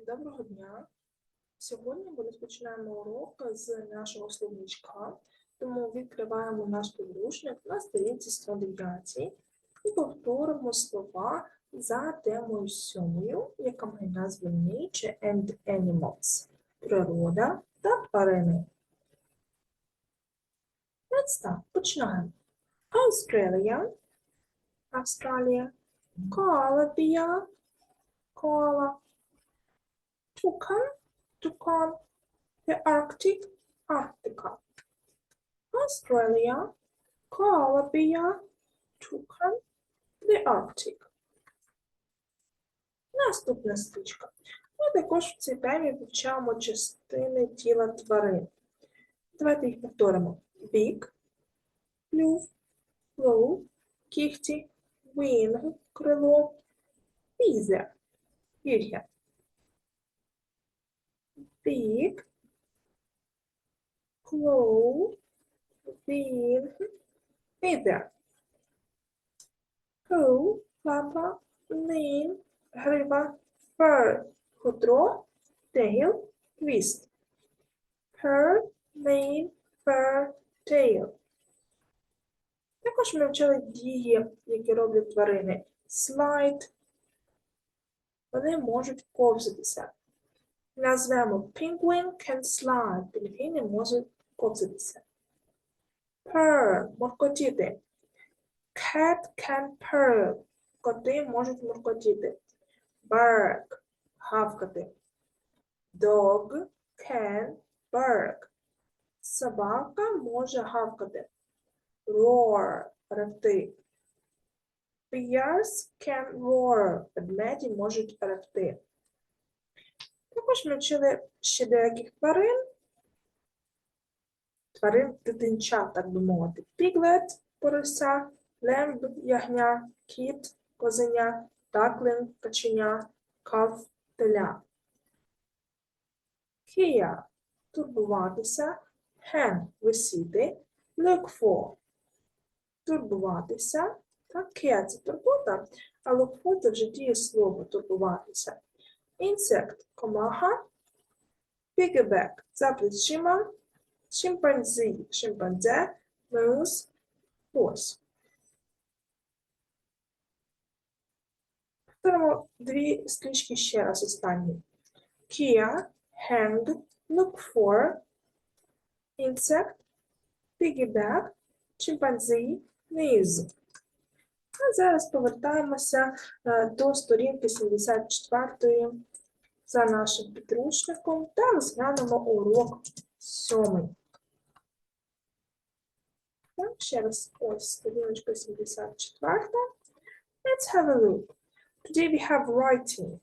Доброго дня! Сьогодні ми розпочинаємо урок з нашого словничка, тому відкриваємо наш підручник на сторінці 109 і повторимо слова за темою сьомою, яка має назву Nature and Animals – природа та тварини. Let's start. Починаємо. Australia – Австралія, Koala Bear – коала, Tucan, Tucan, the Arctic, Арктика. Australia, koala bear, Tucan, the Arctic. Наступна стрічка. Ми також в цій темі вивчаємо частини тіла тварин. Давайте їх повторимо. Бік, клюв, клоу, кігті, wing, крило, візер, пір'я. Big, claw, wing, feather. Cool, лапа, name, грива, fur, хутро, tail, twist. Her, name, fur, tail. Також ми вчили дії, які роблять тварини. Slide. Вони можуть ковзатися. Назвемо Penguin can slide. Пінгвіни можуть ковзатися. Purr – моркотіти. Cat can purr. Коти можуть моркотіти. Bark – гавкати. Dog can bark. Собака може гавкати. Roar – ревти. Bears can roar. Ведмеді можуть ревти. Також ми вчили ще деяких тварин. Тварин дитинча, так би мовити. Піглет, порося, лемб, ягня, кіт, козеня, таклин, каченя, кав, теля. Кія – турбуватися, хен – висіти, for – турбуватися. Так, care – це турбота, а for – це вже дієслово турбуватися. Інсект – комаха, piggyback – за плечима, шимпанзі – шимпанзе, мус – пес. Повторимо дві стрічки ще раз останні. Kia, hang, look for, insect, piggyback, chimpanzee, knees. А зараз повертаємося е, до сторінки 74 за нашим підручником та розглянемо урок 7. Так, ще раз ось сторіночка 74. Let's have a look. Today we have writing.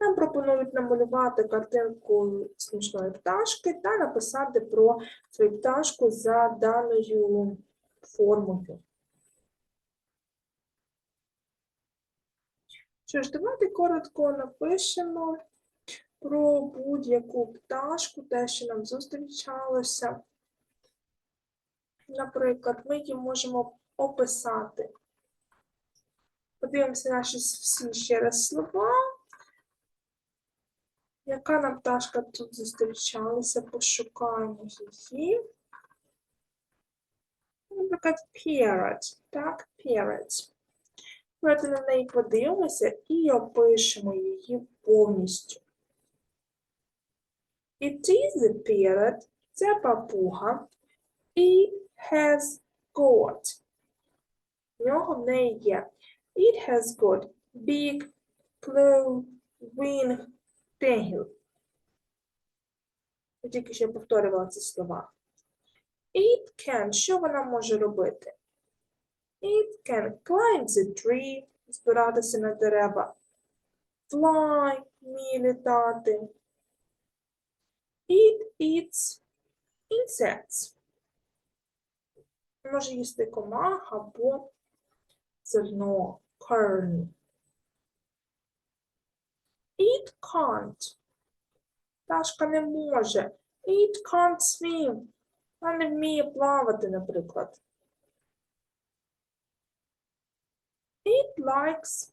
Нам пропонують намалювати картинку смішної пташки та написати про свою пташку за даною формулою. Що ж, давайте коротко напишемо про будь-яку пташку, те, що нам зустрічалося. Наприклад, ми її можемо описати. Подивимося наші всі ще раз слова. Яка нам пташка тут зустрічалася? Пошукаємо її. Наприклад, parrot. Так, parrot. Давайте на неї подивимося і опишемо її повністю. It is a parrot. Це папуга. It has got. В нього в неї є. It has got big claw wing tail. Я тільки ще повторювала ці слова. It can. Що вона може робити? It can climb the tree, збиратися на дерева. Fly, вміє літати. It eats insects. Може їсти комах або зерно, kernel. It can't. Пташка не може. It can't swim. Вона не вміє плавати, наприклад. It likes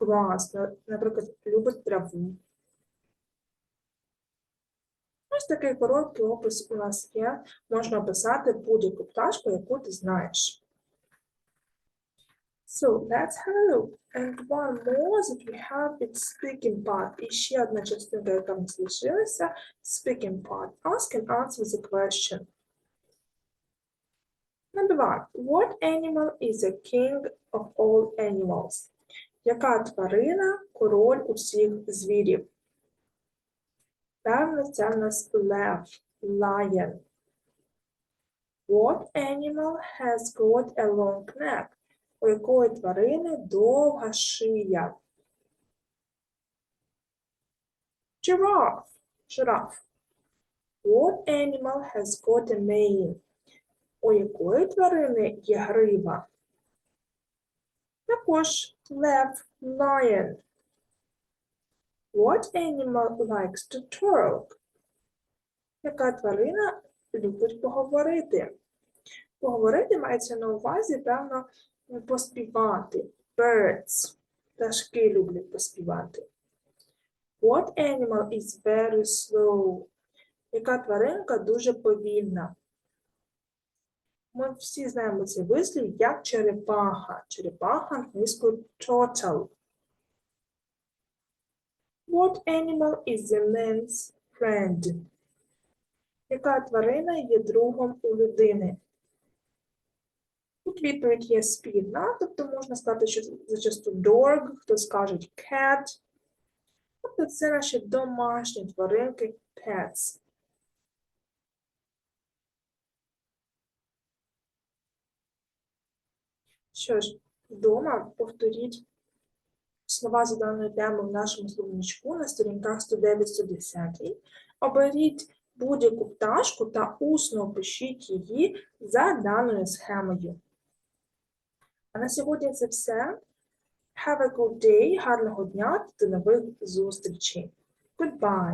grass, наприклад, любить траву. Ось такий короткий опис у нас є. Можна описати будь-яку пташку, яку ти знаєш. So, let's have a look. And one more that we have its speaking part. І ще одна частинка, яка в нас speaking part. Ask and answer the question. Number one. What animal is the king of all animals? Яка тварина король усіх звірів? Певно, це в нас лев, lion. What animal has got a long neck? У якої тварини довга шия? Giraffe. Жираф. What animal has got a mane? У якої тварини є грива? Також лев, lion. What animal likes to talk? Яка тварина любить поговорити? Поговорити мається на увазі, певно, поспівати. Birds. Пташки люблять поспівати. What animal is very slow? Яка тваринка дуже повільна? Ми всі знаємо цей вислів як черепаха. Черепаха англійською turtle. What animal is the man's friend? Яка тварина є другом у людини? Тут відповідь є спільна, тобто можна сказати, що зачасту dog, хтось скаже cat. Тобто це наші домашні тваринки pets. Що ж, вдома повторіть слова за даною темою в нашому словничку на сторінках 109-110. Оберіть будь-яку пташку та усно опишіть її за даною схемою. А на сьогодні це все. Have a good day, гарного дня та до нових зустрічей. Goodbye.